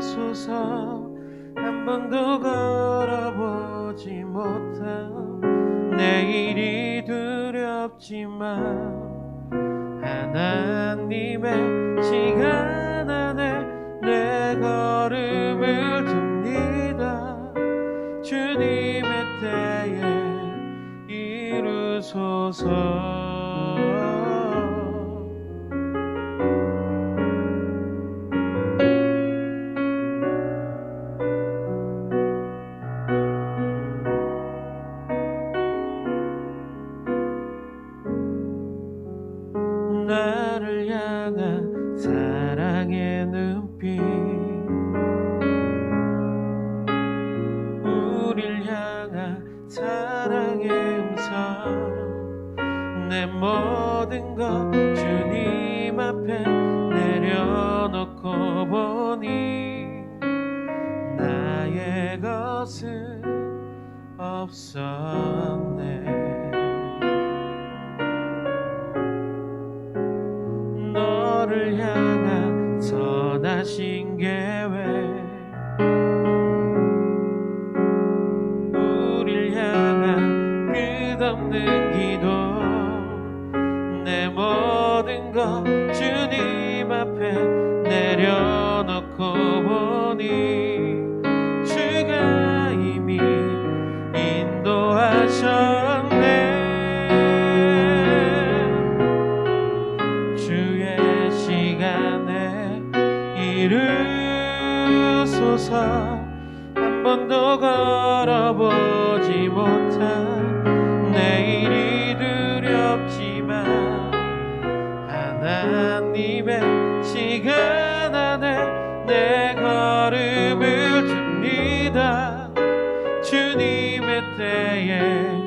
이루소서. 한 번도 걸어보지 못한 내일이 두렵지만 하나님의 시간 안에 내 걸음을 둡니다. 주님의 때에 이루소서 사랑의 눈빛. 우릴 향한 사랑의 음성. 내 모든 것 주님 앞에 내려놓고 보니 나의 것은 없었네 향한 선하신 계획. 우릴 향한 끝없는 기도. 내 모든 것 주님 이르소서 한 번도 걸어보지 못한 내일이 두렵지만 하나님의 시간 안에 내 걸음을 줍니다. 주님의 때에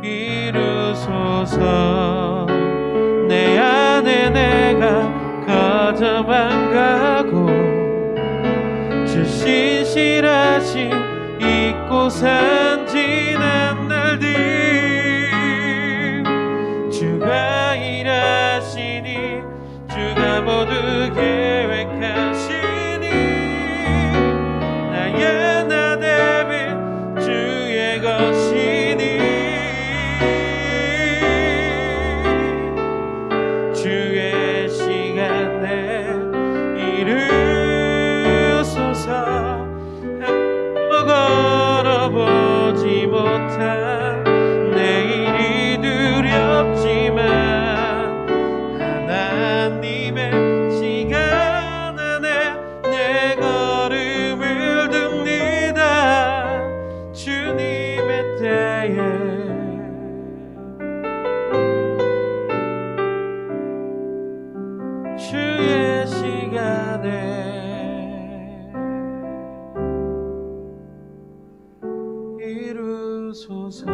이루소서 내 안에 내가 거저만 잊고 산 지난 날들. 주가 일하시니 주가 모두 계 하나님의 시간 안에 내 걸음을 듭니다. 주님의 때에. 주의 시간에. 이루소서.